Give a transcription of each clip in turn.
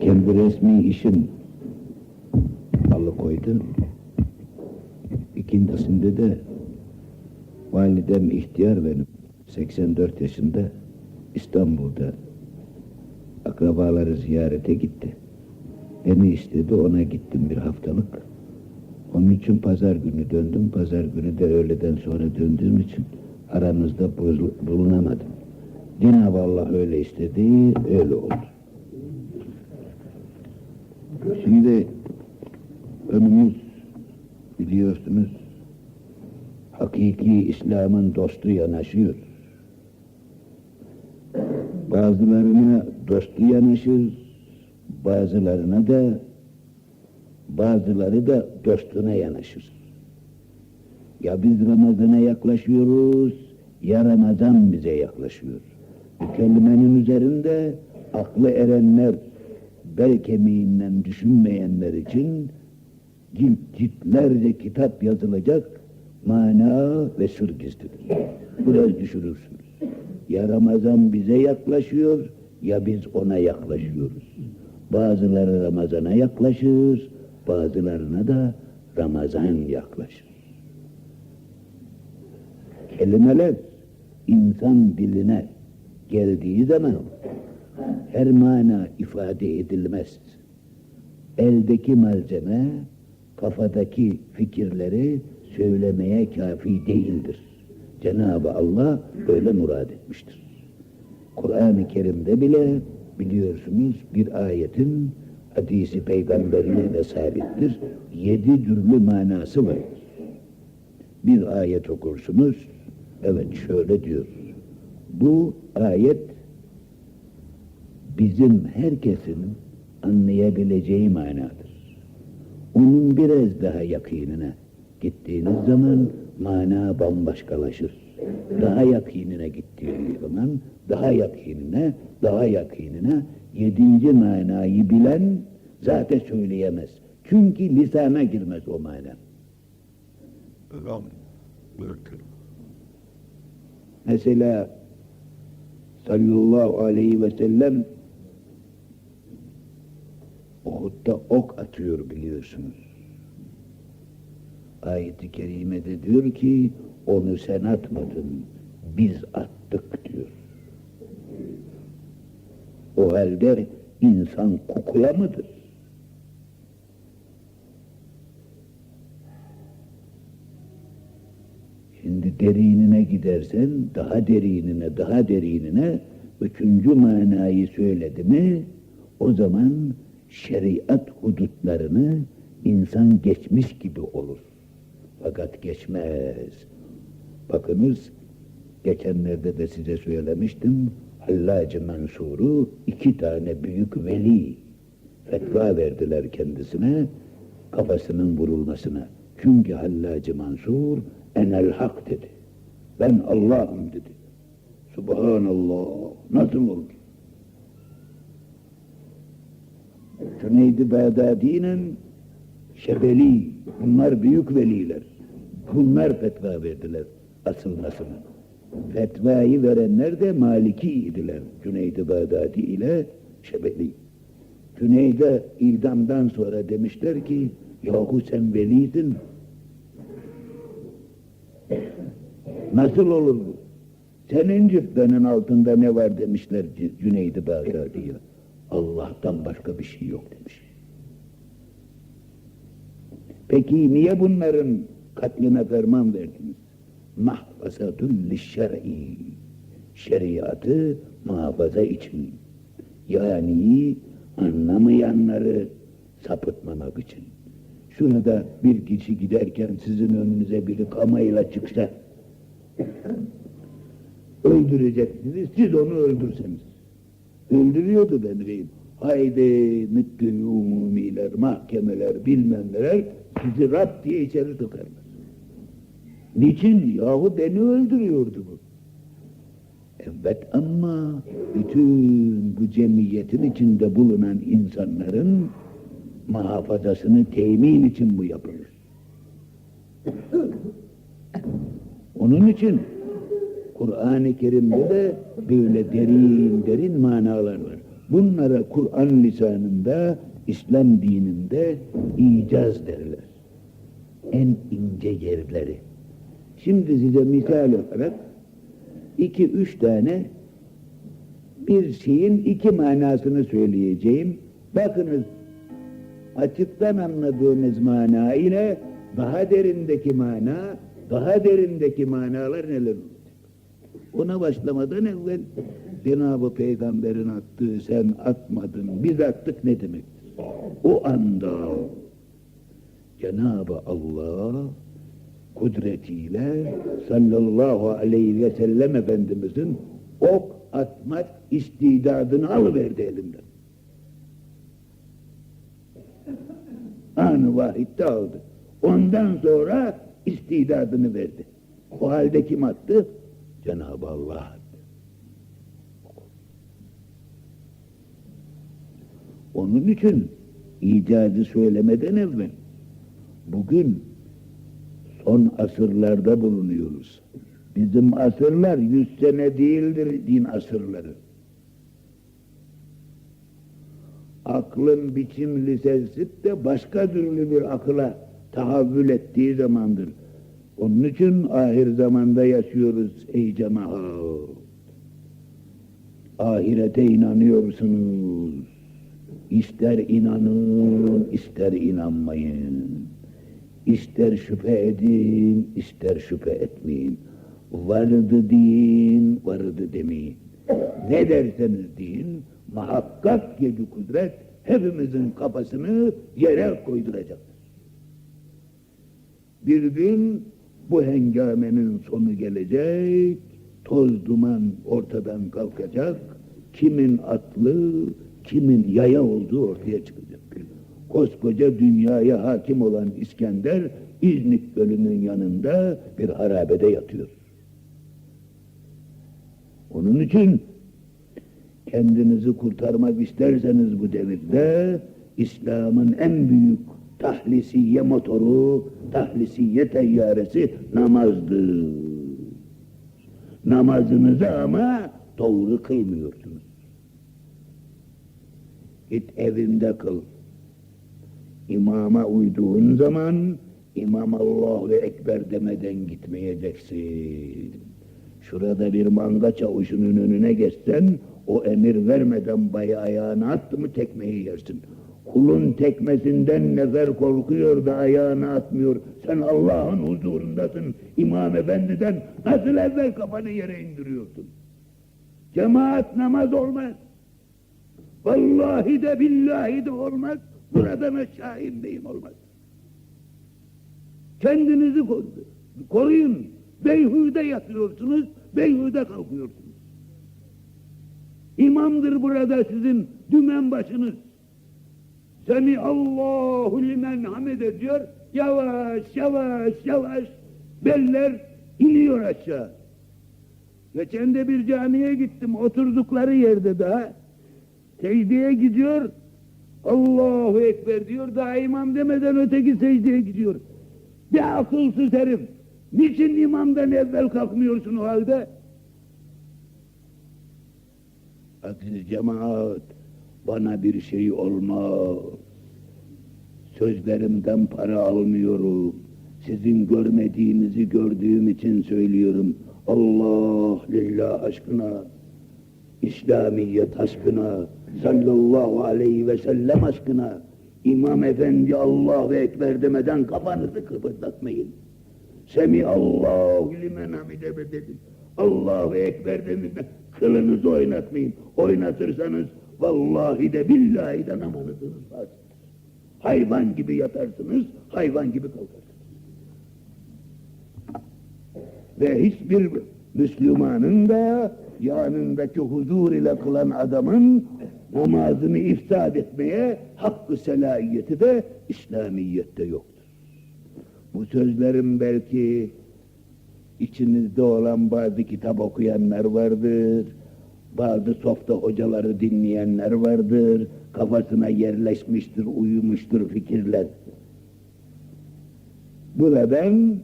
Kendi resmi işin alıkoydu. İkincisinde de validem ihtiyar benim. 84 yaşında İstanbul'da akrabaları ziyarete gitti. Beni istedi ona gittim bir haftalık. Onun için pazar günü döndüm. Pazar günü de öğleden sonra döndüğüm için aranızda bul- bulunamadım. Cenab-ı öyle istedi, öyle oldu. Şimdi önümüz biliyorsunuz hakiki İslam'ın dostu yanaşıyor. Bazılarına dostu yanaşır, bazılarına da bazıları da dostuna yanaşır. Ya biz Ramazan'a yaklaşıyoruz, ya Ramazan bize yaklaşıyor. Bu kelimenin üzerinde aklı erenler, bel kemiğinden düşünmeyenler için cilt ciltlerce kitap yazılacak mana ve sır gizlidir. Biraz düşürürsünüz. Ya Ramazan bize yaklaşıyor ya biz ona yaklaşıyoruz. Bazıları Ramazan'a yaklaşır, bazılarına da Ramazan yaklaşır. Kelimeler insan diline geldiği zaman her mana ifade edilmez. Eldeki malzeme kafadaki fikirleri söylemeye kafi değildir. Cenab-ı Allah öyle murad etmiştir. Kur'an-ı Kerim'de bile biliyorsunuz bir ayetin hadisi peygamberliğine sabittir. Yedi türlü manası var. Bir ayet okursunuz, evet şöyle diyor. Bu ayet bizim herkesin anlayabileceği manadır. Onun biraz daha yakınına gittiğiniz zaman mana bambaşkalaşır. Daha yakınına gittiğiniz zaman daha yakınına, daha yakınına yedinci manayı bilen zaten söyleyemez. Çünkü lisana girmez o mana. Ram. Mesela sallallahu aleyhi ve sellem Uhud'da ok atıyor biliyorsunuz. Ayet-i kerimede diyor ki onu sen atmadın biz attık diyor. O halde insan kukula mıdır? Şimdi derinine gidersen daha derinine daha derinine üçüncü manayı söyledi mi o zaman şeriat hudutlarını insan geçmiş gibi olur. Fakat geçmez. Bakınız geçenlerde de size söylemiştim. Hallacı Mansur'u iki tane büyük veli fetva verdiler kendisine kafasının vurulmasına. Çünkü Hallacı Mansur enel hak dedi. Ben Allah'ım dedi. Subhanallah. Nasıl oldu? Cüneydi Bağdadi'nin Şebeli, bunlar büyük veliler. Bunlar fetva verdiler asılmasına. Fetvayı verenler de Maliki idiler. Cüneydi Bağdadi ile Şebeli. Cüneyd'e idamdan sonra demişler ki, yahu sen veliydin. Nasıl olur bu? Senin cübbenin altında ne var demişler Cüneydi Bağdadi'ye. Allah'tan başka bir şey yok demiş. Peki niye bunların katline ferman verdiniz? Mahfazatun şer'i. Şeriatı muhafaza için. Yani anlamayanları sapıtmamak için. Şurada bir kişi giderken sizin önünüze biri kamayla çıksa öldüreceksiniz, siz onu öldürseniz. Öldürüyordu beni. Haydi müddin umumiler, mahkemeler, bilmem neler sizi rap diye içeri tıkarlar. Niçin? Yahu beni öldürüyordu bu. Evet ama bütün bu cemiyetin içinde bulunan insanların muhafazasını temin için bu yapılır. Onun için Kur'an-ı Kerim'de de böyle derin derin manalar var. Bunlara Kur'an lisanında, İslam dininde icaz derler. En ince yerleri. Şimdi size misal olarak iki üç tane bir şeyin iki manasını söyleyeceğim. Bakınız açıktan anladığınız mana ile daha derindeki mana, daha derindeki manalar neler olacak? Ona başlamadan evvel Cenab-ı Peygamber'in attığı sen atmadın, biz attık ne demektir? O anda Cenab-ı Allah kudretiyle sallallahu aleyhi ve sellem Efendimizin ok atmak istidadını alıverdi elinden. Anı vahitte aldı. Ondan sonra istidadını verdi. O halde kim attı? Cenab-ı Allah. Onun için icadı söylemeden evvel bugün son asırlarda bulunuyoruz. Bizim asırlar yüz sene değildir din asırları. Aklın biçim lisesi de başka türlü bir akıla tahavvül ettiği zamandır. Onun için ahir zamanda yaşıyoruz ey cemaat. Ahirete inanıyorsunuz. İster inanın, ister inanmayın. İster şüphe edin, ister şüphe etmeyin. Vardı deyin, vardı demeyin. Ne derseniz deyin, muhakkak bir kudret hepimizin kafasını yere koyduracaktır. Bir gün bu hengamenin sonu gelecek, toz duman ortadan kalkacak, kimin atlı, kimin yaya olduğu ortaya çıkacak. Koskoca dünyaya hakim olan İskender, İznik Gölü'nün yanında bir harabede yatıyor. Onun için kendinizi kurtarmak isterseniz bu devirde İslam'ın en büyük tahlisiye motoru, tahlisiye teyyaresi namazdır. Namazınızı ama doğru kıymıyorsunuz. Git evinde kıl. İmama uyduğun zaman İmam Allahu Ekber demeden gitmeyeceksin. Şurada bir manga çavuşunun önüne geçsen o emir vermeden bayı ayağını attı mı tekmeyi yersin. Kulun tekmesinden nefer korkuyor da ayağını atmıyor. Sen Allah'ın huzurundasın. İmam Efendi'den nasıl evvel kafanı yere indiriyorsun? Cemaat namaz olmaz. Vallahi de billahi de olmaz. Buradan aşağı inmeyin olmaz. Kendinizi koru- koruyun. Beyhude yatıyorsunuz, beyhude kalkıyorsunuz. İmamdır burada sizin dümen başınız. Semi Allahu limen hamide diyor. Yavaş yavaş yavaş beller iniyor aşağı. Geçen de bir camiye gittim oturdukları yerde daha. Secdeye gidiyor. Allahu Ekber diyor. Daha imam demeden öteki secdeye gidiyor. Bir akılsız herif. Niçin imamdan evvel kalkmıyorsun o halde? Aziz cemaat, bana bir şey olmaz. Sözlerimden para almıyorum. Sizin görmediğinizi gördüğüm için söylüyorum. Allah lillah aşkına, İslamiyet aşkına, sallallahu aleyhi ve sellem aşkına, İmam Efendi Allahu Ekber demeden kafanızı kıpırdatmayın. Semi Allahu limen hamide be dedi. Allahu Ekber demeden kılınızı oynatmayın. Oynatırsanız vallahi de billahi de namazınız fasıktır. Hayvan gibi yatarsınız, hayvan gibi kalkarsınız. Ve hiçbir Müslümanın da yanındaki huzur ile kılan adamın namazını ifsad etmeye hakkı selahiyeti de İslamiyet'te yoktur. Bu sözlerim belki içinizde olan bazı kitap okuyanlar vardır, bazı softa hocaları dinleyenler vardır, kafasına yerleşmiştir, uyumuştur fikirler. Buradan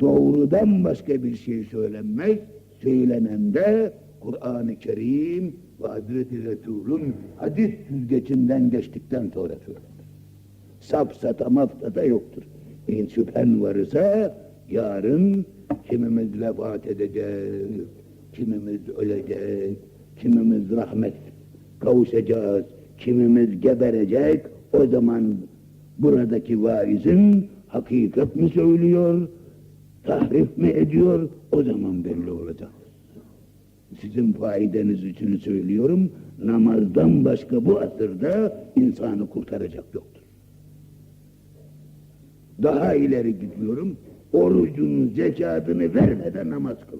doğrudan başka bir şey söylenmez, söylenen de Kur'an-ı Kerim ve Hazreti Resul'ün hadis süzgecinden geçtikten sonra söylenir. Safsata mafsata yoktur. İn şüphen varsa yarın kimimiz vefat edecek, kimimiz ölecek, kimimiz rahmet kavuşacağız, kimimiz geberecek. O zaman buradaki vaizin hakikat mi söylüyor, tahrif mi ediyor o zaman belli olacak. Sizin faydeniz için söylüyorum, namazdan başka bu asırda insanı kurtaracak yoktur. Daha ileri gidiyorum, orucun zekatını vermeden namaz kıl.